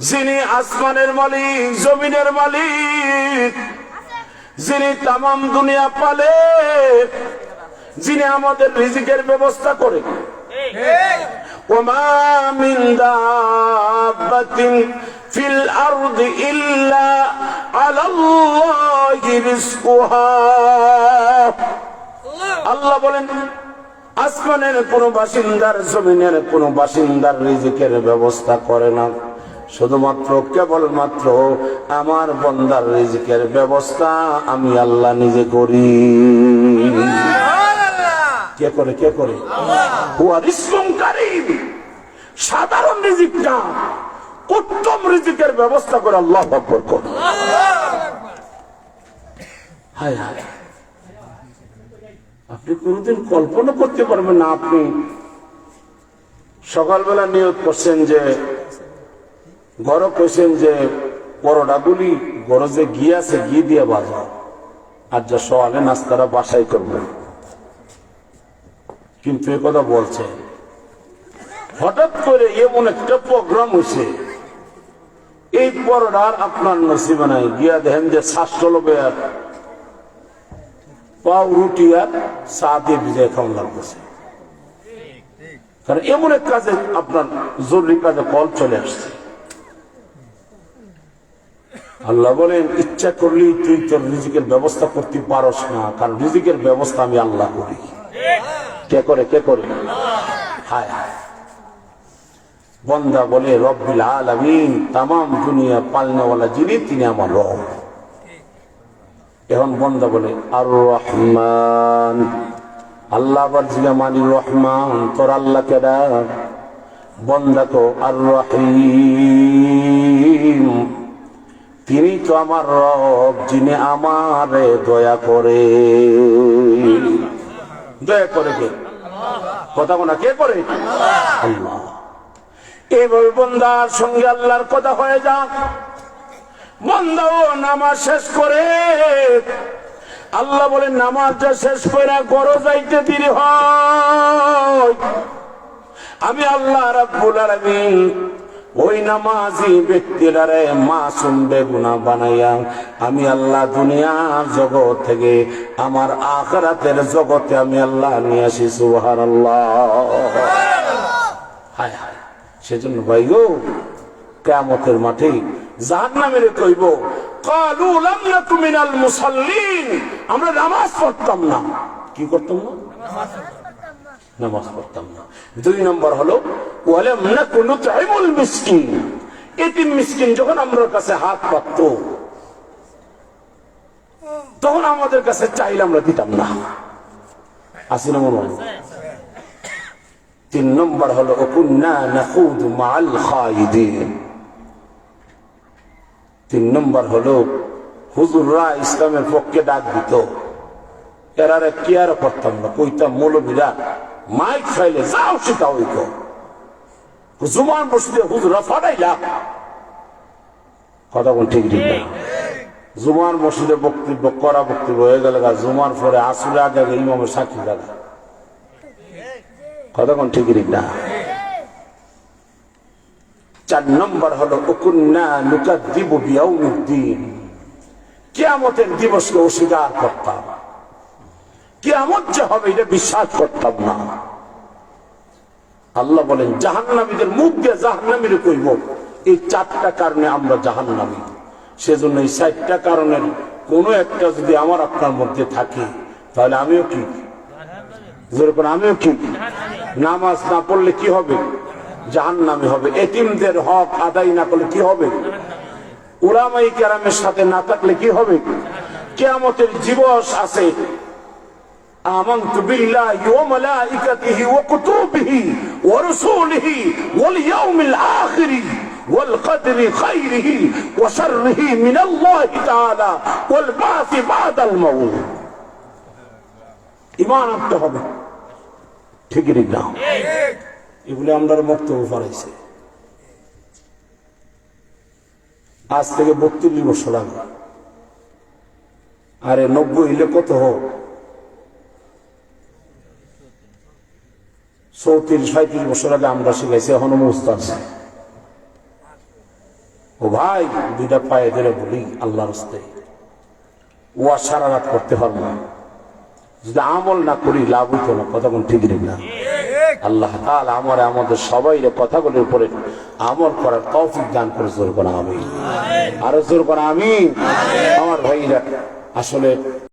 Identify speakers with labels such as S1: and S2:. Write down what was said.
S1: যিনি আসমানের মালিক, জমিনের মালিক, যিনি তাম দুনিয়া পালে, যিনি আমাদের রিজিকের ব্যবস্থা করে। ফিল আল্লাহ বলেন, আসমানের কোন বাসিন্দার, জমিনের কোন বাসিন্দার রিজিকের ব্যবস্থা করে না। শুধুমাত্র কেবলমাত্র আমার বন্দার রিজিকের ব্যবস্থা আমি আল্লাহ নিজে করি। কে করে কে করে? সাধারণ রিজিক না উত্তম রিজিকের ব্যবস্থা করে আল্লাহ আকবর করে। হায় হায়। আপনি কোনোদিন কল্পনা করতে পারবেন না আপনি সকালবেলা নিয়োগ করছেন যে গড় কইছেন যে পরোটাগুলি গরজে ঘি আছে, ঘি দিয়ে বাজাও। আর যা সকালে নাস্তারা বাসায় করবেন কিন্তু এ কথা বলছে। হঠাৎ করে এমন একটা প্রোগ্রাম হয়েছে এই পরোটার আপনার নসিবে নাই। গিয়া দেখেন যে শ্বাস আর পাও রুটি আর চা দিয়ে ভিজাই খাওয়া লাগতেছে কারণ এমন এক কাজে আপনার জরুরি কাজে কল চলে আসছে। আল্লাহ বলেন, ইচ্ছা করলেই তুই তোর রিজিকের ব্যবস্থা করতে পারস না, কারণ রিজিকের ব্যবস্থা আমি আল্লাহ করি। কে করে কে করে? হায় বন্দা বলে, রব্বিল আলামিন তাম দুনিয়া পালনেওয়ালা যিনি, তিনি আমার রব। এখন বন্দা বলে আর রহমান আল্লাহ আবার জিগা মানি রহমান, তোর আল্লাহ কেডা বন্দা তো আর রহিম তিনি তো আমার রব, যিনি আমারে দয়া করে। দয়া করে কে? কথা বলা কে করে? আল্লাহ। এইভাবে বন্দার সঙ্গে আল্লাহর কথা হয়ে যাক। বন্দাও নামাজ শেষ করে। আল্লাহ বলে নামাজটা শেষ করে গরো যাইতে দেরি হয়। আমি আল্লাহ রাব্বুল আলামিন ওই নামাজি ব্যক্তিরারে মাসুম বেগুনা বানাইয়া আমি আল্লাহ দুনিয়ার জগৎ থেকে আমার আখরাতের জগতে আমি আল্লাহ নিয়ে আসি সুবহানাল্লাহ। হায় হায় সেজন্য ভাই গো কেমতের মাঠে জাহান নামের কইব কালু লাম নাকু মিনাল মুসাল্লিন। আমরা নামাজ পড়তাম না। কি করতাম না নামাজ পড়তাম না। দুই নম্বর হলো যখন কাছে হাত তখন আমাদের কাছে চাইলে আমরা দিতাম না। আসি তিন নম্বর হলো মাল তিন নম্বর হলো, হুজুররা ইসলামের পক্ষে ডাক দিত। এরারে কেয়ার করতাম না? কইতাম, মৌলবীরা মাইক খাইলে যাও হইত জুমান বসতে হুজুরা ফাটাইলা কথা কোন ঠিক ঠিক না। জুমার মসজিদে বক্তব্য, করা বক্তব্য হয়ে গেল জুমার পরে আসলে আগে ইমামের সাক্ষী লাগা কথা কোন ঠিক ঠিক না। চার নম্বর হলো, উকুন্না নুকাদ্দিবু বিয়াউমিদ্দিন। কিয়ামতের দিবসকে অস্বীকার করতাম। কিয়ামত যে হবে, এটা বিশ্বাস করতাম না। আল্লাহ বলেন, জাহান্নামীদের মুখ দিয়ে জাহান্নামীর কইব, এই চারটা কারণে আমরা জাহান্নামী। সেজন্য এই চারটা কারণের কোনো একটা যদি আমার আপনার মধ্যে থাকে, তাহলে আমিও কি যেরকম আমিও কি নামাজ না পড়লে কি হবে? জাহান্নামী হবে। এতিমদের হক আদায় না করলে কি হবে? উলামাই কেরামের সাথে না থাকলে কি হবে? কেয়ামতের দিবস আছে آمنت بالله وملائكته وكتبه ورسوله واليوم الآخر والقدر خيره وشره من الله تعالى والبعث بعد الموت ইমান আনতে হবে ঠিকই না এগুলো আমরা বক্তব্য ফলাইছে আজ থেকে বত্রিশ বছর আগে আরে নব্বই হইলে কত হোক চৌত্রিশ সাঁত্রিশ বছর আগে আমরা শিখাইছি এখনও মুস্ত আছে ও ভাই, দুইটা পায়ে ধরে বলি, আল্লাহর হস্তে ও আর সারা রাত করতে পারব না। যদি আমল না করি, লাভ হইতো না, কথা কোন ঠিক না। আল্লাহ তাআলা আমার, আমাদের সবাই কথাগুলোর উপরে আমল করার তৌফিক দান করে, জোর করা আমি আরও জোর করা আমি আমার ভাইরা, আসলে